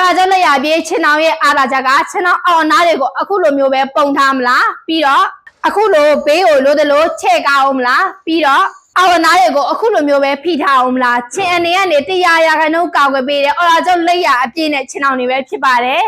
အော်လာကျလက်ရပြေးချင်းအောင်ရဲ့အားလာချက်ကချင်းအောင်အော်နားတွေကိုအခုလိုမျိုးပဲပုံထားမလားပြီးတော့အခုလိုဘေးကိုလိုသလိုချဲ့ကောက်အောင်မလားပြီးတော့အော်နားတွေကိုအခုလိုမျိုးပဲဖိထားအောင်မလားချင်းအနေကနေတရားရခိုင်နှုန်းကောက်ွယ်ပေးတယ်အော်လာကျလက်ရအပြည့်နဲ့ချင်းအောင်နေပဲဖြစ်ပါတယ်